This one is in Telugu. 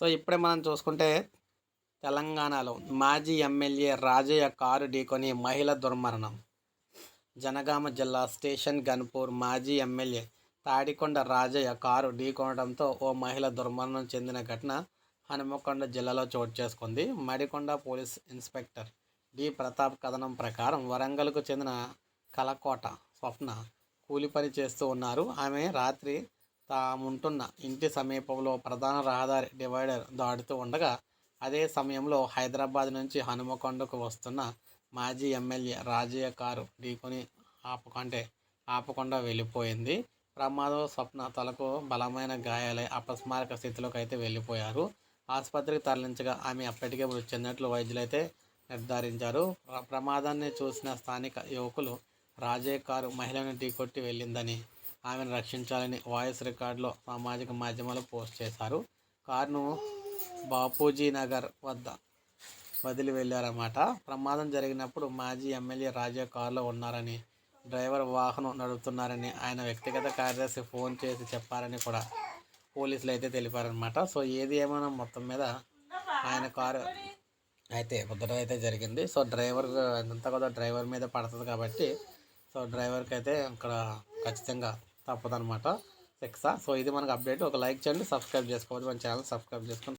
సో ఇప్పుడే మనం చూసుకుంటే తెలంగాణలో మాజీ ఎమ్మెల్యే రాజయ్య కారు ఢీకొని మహిళ దుర్మరణం. జనగామ జిల్లా స్టేషన్ గన్పూర్ మాజీ ఎమ్మెల్యే తాడికొండ రాజయ్య కారు ఢీకొనడంతో ఓ మహిళ దుర్మరణం చెందిన ఘటన హనుమకొండ జిల్లాలో చోటు చేసుకుంది. Madikonda police inspector D. Pratap కథనం ప్రకారం వరంగల్కు చెందిన కలకోట స్వప్న కూలి పని చేస్తూ ఉన్నారు. ఆమె రాత్రి తాముంటున్న ఇంటి సమీపంలో ప్రధాన రహదారి డివైడర్ దాడుతూ ఉండగా అదే సమయంలో హైదరాబాద్ నుంచి హనుమకొండకు వస్తున్న మాజీ ఎమ్మెల్యే రాజయ్య కారు ఢీకొని ఆపకంటే ఆపకుండా వెళ్ళిపోయింది. ప్రమాదం స్వప్న తలకు బలమైన గాయాలై అపస్మారక స్థితిలోకి అయితే వెళ్ళిపోయారు. ఆసుపత్రికి తరలించగా ఆమె అప్పటికే మృతి చెందినట్లు వైద్యులైతే నిర్ధారించారు. ప్రమాదాన్ని చూసిన స్థానిక యువకులు రాజయ్య కారు మహిళను ఢీకొట్టి వెళ్ళిందని ఆమెను రక్షించాలని వాయిస్ రికార్డులో సామాజిక మాధ్యమాల్లో పోస్ట్ చేశారు. కారును బాపూజీ నగర్ వద్ద వదిలి వెళ్ళారన్నమాట. ప్రమాదం జరిగినప్పుడు మాజీ ఎమ్మెల్యే రాజా కారులో ఉన్నారని డ్రైవర్ వాహనం నడుపుతున్నారని ఆయన వ్యక్తిగత కార్యదర్శి ఫోన్ చేసి చెప్పారని కూడా పోలీసులు అయితే తెలిపారనమాట సో ఏది ఏమైనా మొత్తం మీద ఆయన కారు అయితే ఉద్దరం అయితే జరిగింది. సో డ్రైవర్ అంతా కూడా డ్రైవర్ మీద పడుతుంది కాబట్టి సో డ్రైవర్కి అయితే ఇక్కడ ఖచ్చితంగా తప్పదనమాట శిక్ష సో ఇది మనకు అప్డేట్. ఒక లైక్ చేయండి సబ్స్క్రైబ్ చేసుకోవచ్చు మన ఛానల్ సబ్స్క్రైబ్ చేసుకొని